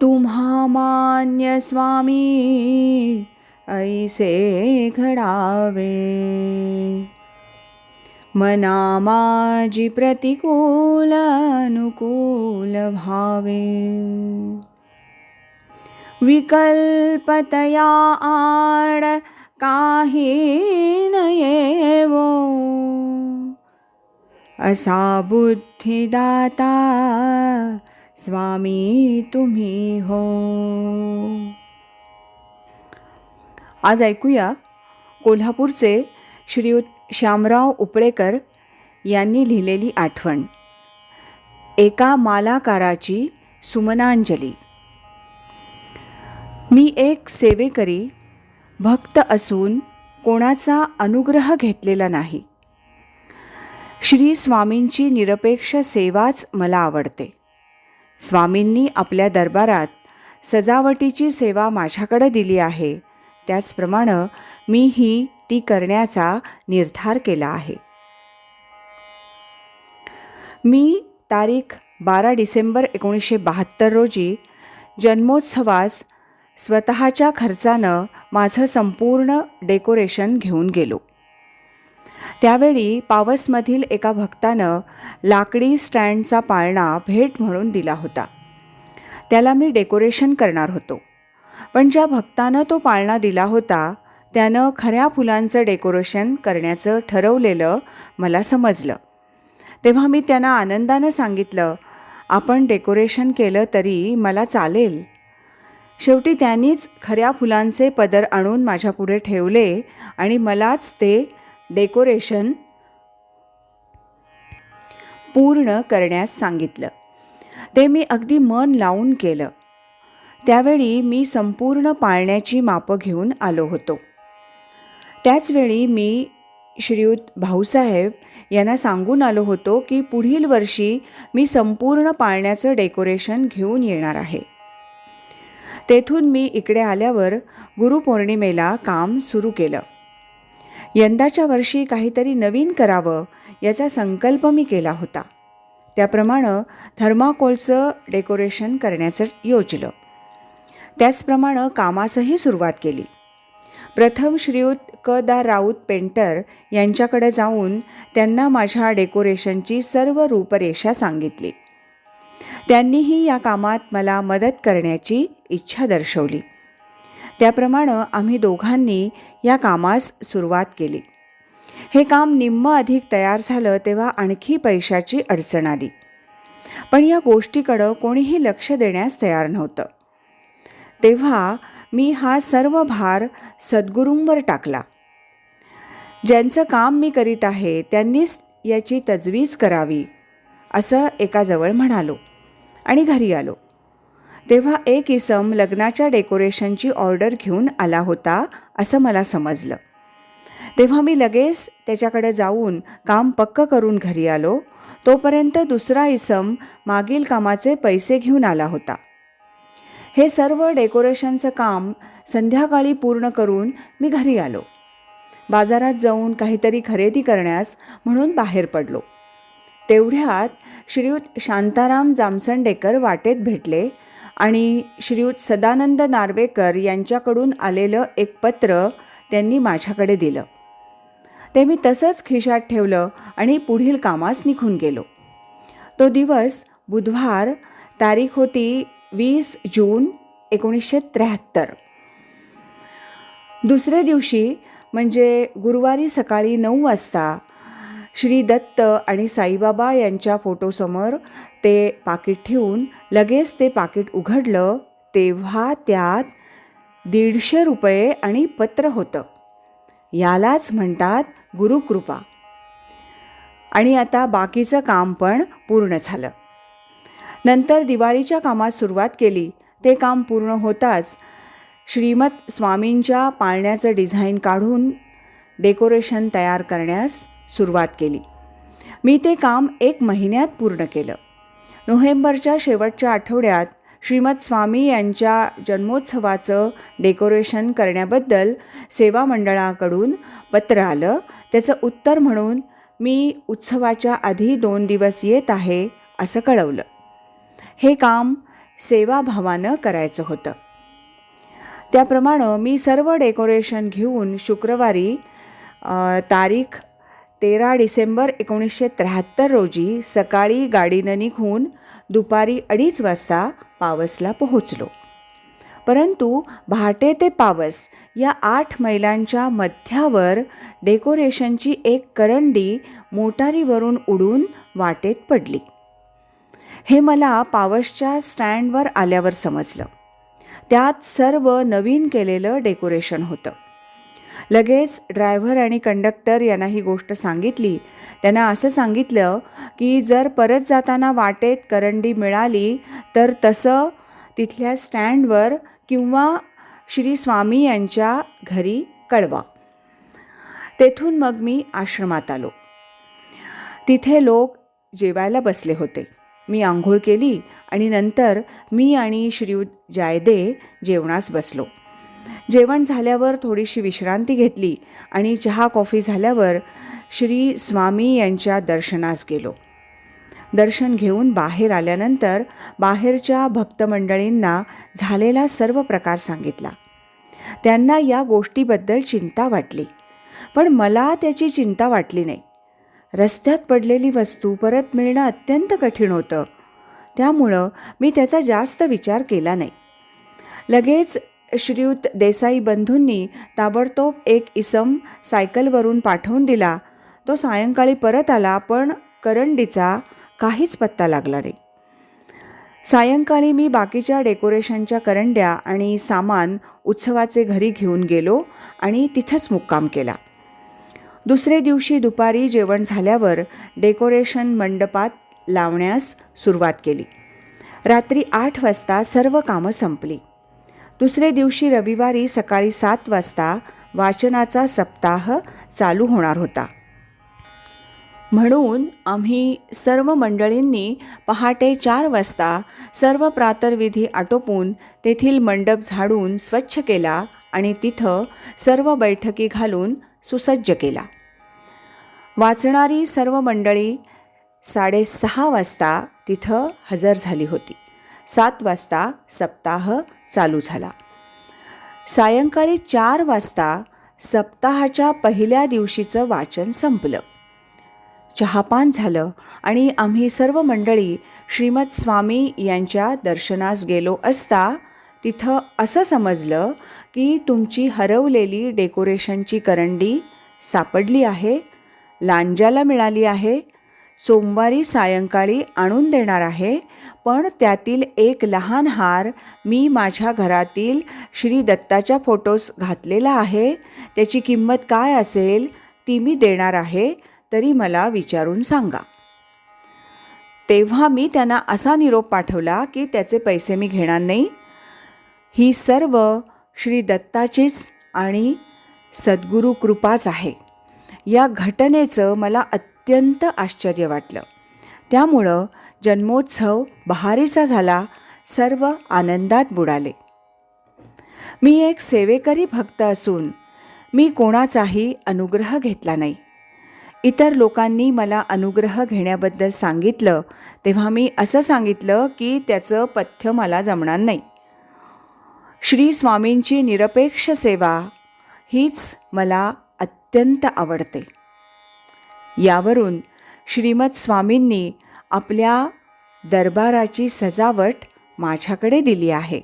तुम्हा मान्य स्वामी ऐसे घडावे मना माझी प्रतिकूल अनुकूल भावे विकल्पतया आड काही नयेवो असा बुद्धिदाता स्वामी तुम्ही हो. आज ऐकूया कोल्हापूरचे श्रीयुत श्यामराव उपळेकर यांनी लिहिलेली आठवण. एका मालाकाराची सुमनांजली. मी एक सेवेकरी भक्त असून कोणाचा अनुग्रह घेतलेला नाही. श्री स्वामींची निरपेक्ष सेवाच मला आवडते. स्वामींनी आपल्या दरबारात सजावटीची सेवा माझ्याकडे दिली आहे. त्याचप्रमाणे मीही ती करण्याचा निर्धार केला आहे. मी तारीख बारा डिसेंबर एकोणीसशे बहात्तर रोजी जन्मोत्सवास स्वतःच्या खर्चानं माझं संपूर्ण डेकोरेशन घेऊन गेलो. त्यावेळी पावसमधील एका भक्तानं लाकडी स्टँडचा पाळणा भेट म्हणून दिला होता. त्याला मी डेकोरेशन करणार होतो. पण ज्या भक्तानं तो पाळणा दिला होता त्यानं खऱ्या फुलांचं डेकोरेशन करण्याचं ठरवलेलं मला समजलं. तेव्हा मी त्यांना आनंदानं सांगितलं आपण डेकोरेशन केलं तरी मला चालेल. शेवटी त्यांनीच खऱ्या फुलांचे पदर आणून माझ्यापुढे ठेवले आणि मलाच ते डेकोरेशन पूर्ण करण्यास सांगितलं. ते मी अगदी मन लावून केलं. त्यावेळी मी संपूर्ण पाळण्याची मापं घेऊन आलो होतो. त्याचवेळी मी श्रीयुत भाऊसाहेब यांना सांगून आलो होतो की पुढील वर्षी मी संपूर्ण पाळण्याचं डेकोरेशन घेऊन येणार आहे. तेथून मी इकडे आल्यावर गुरुपौर्णिमेला काम सुरू केलं. यंदाच्या वर्षी काहीतरी नवीन करावं याचा संकल्प मी केला होता. त्याप्रमाणे थर्माकोलचं डेकोरेशन करण्याचं योजलं. त्याचप्रमाणे कामासही सुरुवात केली. प्रथम श्रीयुत क. दा. राऊत पेंटर यांच्याकडे जाऊन त्यांना माझ्या डेकोरेशनची सर्व रूपरेषा सांगितली. त्यांनीही या कामात मला मदत करण्याची इच्छा दर्शवली. त्याप्रमाणे आम्ही दोघांनी या कामास सुरुवात केली. हे काम निम्म अधिक तयार झालं तेव्हा आणखी पैशाची अडचण आली. पण या गोष्टीकडं कोणीही लक्ष देण्यास तयार नव्हतं. तेव्हा मी हा सर्व भार सद्गुरूंवर टाकला. ज्यांचं काम मी करीत आहे त्यांनीच याची तजवीज करावी असं एकाजवळ म्हणालो आणि घरी आलो. तेव्हा एक इसम लग्नाच्या डेकोरेशनची ऑर्डर घेऊन आला होता असं मला समजलं. तेव्हा मी लगेच त्याच्याकडे जाऊन काम पक्क करून घरी आलो. तोपर्यंत दुसरा इसम मागील कामाचे पैसे घेऊन आला होता. हे सर्व डेकोरेशनचं काम संध्याकाळी पूर्ण करून मी घरी आलो. बाजारात जाऊन काहीतरी खरेदी करण्यास म्हणून बाहेर पडलो. तेवढ्यात श्रीयुत शांताराम जामसंडेकर वाटेत भेटले आणि श्रीयुत सदानंद नार्वेकर यांच्याकडून आलेलं एक पत्र त्यांनी माझ्याकडे दिलं. ते मी तसंच खिशात ठेवलं आणि पुढील कामास निघून गेलो. तो दिवस बुधवार तारीख होती वीस जून एकोणीसशे त्र्याहत्तर. दुसऱ्या दिवशी म्हणजे गुरुवारी सकाळी नऊ वाजता श्री दत्त आणि साईबाबा यांच्या फोटोसमोर ते पाकिट ठेवून लगेच ते पाकिट उघडलं तेव्हा त्यात दीडशे रुपये आणि पत्र होतं. यालाच म्हणतात गुरुकृपा. आणि आता बाकीचं काम पण पूर्ण झालं. नंतर दिवाळीच्या कामात सुरुवात केली. ते काम पूर्ण होताच श्रीमत स्वामींच्या पाळण्याचं डिझाईन काढून डेकोरेशन तयार करण्यास सुरुवात केली. मी ते काम एक महिन्यात पूर्ण केलं. नोव्हेंबरच्या शेवटच्या आठवड्यात श्रीमत स्वामी यांच्या जन्मोत्सवाचं डेकोरेशन करण्याबद्दल सेवा मंडळाकडून पत्र आलं. त्याचं उत्तर म्हणून मी उत्सवाच्या आधी दोन दिवस येत आहे असं कळवलं. हे काम सेवाभावानं करायचं होतं. त्याप्रमाणे मी सर्व डेकोरेशन घेऊन शुक्रवारी तारीख तेरा डिसेंबर एकोणीसशे त्र्याहत्तर रोजी सकाळी गाडीनं निघून दुपारी अडीच वाजता पावसला पोहोचलो. परंतु भाटे ते पावस या आठ मैलांच्या मध्यावर डेकोरेशनची एक करंडी मोटारीवरून उडून वाटेत पडली. हे मला पावसच्या स्टँडवर आल्यावर समजलं. त्यात सर्व नवीन केलेलं डेकोरेशन होतं. लगेच ड्रायव्हर आणि कंडक्टर यांना ही गोष्ट सांगितली. त्यांना असं सांगितलं की जर परत जाताना वाटेत करंडी मिळाली तर तसं तिथल्या स्टँडवर किंवा श्री स्वामी यांच्या घरी कळवा. तेथून मग मी आश्रमात आलो. तिथे लोक जेवायला बसले होते. मी आंघोळ केली आणि नंतर मी आणि श्रीयुत जायदे जेवणास बसलो. जेवण झाल्यावर थोडीशी विश्रांती घेतली आणि चहा कॉफी झाल्यावर श्री स्वामी यांच्या दर्शनास गेलो. दर्शन घेऊन बाहेर आल्यानंतर बाहेरच्या भक्तमंडळींना झालेला सर्व प्रकार सांगितला. त्यांना या गोष्टीबद्दल चिंता वाटली पण मला त्याची चिंता वाटली नाही. रस्त्यात पडलेली वस्तू परत मिळणं अत्यंत कठीण होतं. त्यामुळं मी त्याचा जास्त विचार केला नाही. लगेच श्रीयुत देसाई बंधूंनी ताबडतोब एक इसम सायकलवरून पाठवून दिला. तो सायंकाळी परत आला पण करंडीचा काहीच पत्ता लागला नाही. सायंकाळी मी बाकीच्या डेकोरेशनच्या करंड्या आणि सामान उत्सवाचे घरी घेऊन गेलो आणि तिथंच मुक्काम केला. दुसरे दिवशी दुपारी जेवण झाल्यावर डेकोरेशन मंडपात लावण्यास सुरुवात केली. रात्री आठ वाजता सर्व कामं संपली. दुसरे दिवशी रविवारी सकाळी सात वाजता वाचनाचा सप्ताह चालू होणार होता. म्हणून आम्ही सर्व मंडळींनी पहाटे चार वाजता सर्व प्रातर्विधी आटोपून तेथील मंडप झाडून स्वच्छ केला आणि तिथं सर्व बैठकी घालून सुसज्ज केला. वाचणारी सर्व मंडळी साडेसहा वाजता तिथं हजर झाली होती. सात वाजता सप्ताह चालू झाला. सायंकाळी चार वाजता सप्ताहाच्या पहिल्या दिवशीचं वाचन संपलं. चहापान झालं आणि आम्ही सर्व मंडळी श्रीमद स्वामी यांच्या दर्शनास गेलो असता तिथं असं समजलं की तुमची हरवलेली डेकोरेशनची करंडी सापडली आहे लांजाला मिळाली आहे सोमवारी सायंकाळी आणून देणार आहे. पण त्यातील एक लहान हार मी माझ्या घरातील श्री दत्ताच्या फोटोस घातलेला आहे. त्याची किंमत काय असेल ती मी देणार आहे तरी मला विचारून सांगा. तेव्हा मी त्यांना असा निरोप पाठवला की त्याचे पैसे मी घेणार नाही. ही सर्व श्री दत्ताचीच आणि सद्गुरू कृपाच आहे. या घटनेचं मला अत्यंत अत्यंत आश्चर्य वाटलं. त्यामुळं जन्मोत्सव बहारीचा झाला सर्व आनंदात बुडाले. मी एक सेवेकरी भक्त असून मी कोणाचाही अनुग्रह घेतला नाही. इतर लोकांनी मला अनुग्रह घेण्याबद्दल सांगितलं तेव्हा मी असं सांगितलं की त्याचं पथ्य मला जमणार नाही. श्री स्वामींची निरपेक्ष सेवा हीच मला अत्यंत आवडते. यावरून श्रीमद स्वामींनी आपल्या दरबाराची सजावट माझ्याकडे दिली आहे.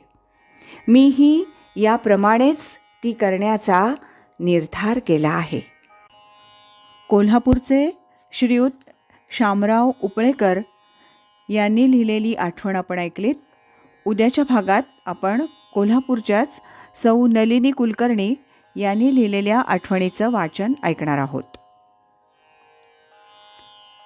मीही याप्रमाणेच ती करण्याचा निर्धार केला आहे. कोल्हापूरचे श्रीयुत शामराव उपळेकर यांनी लिहिलेली आठवण आपण ऐकलीत. उद्याच्या भागात आपण कोल्हापूरच्याच सौ नलिनी कुलकर्णी यांनी लिहिलेल्या आठवणीचं वाचन ऐकणार आहोत.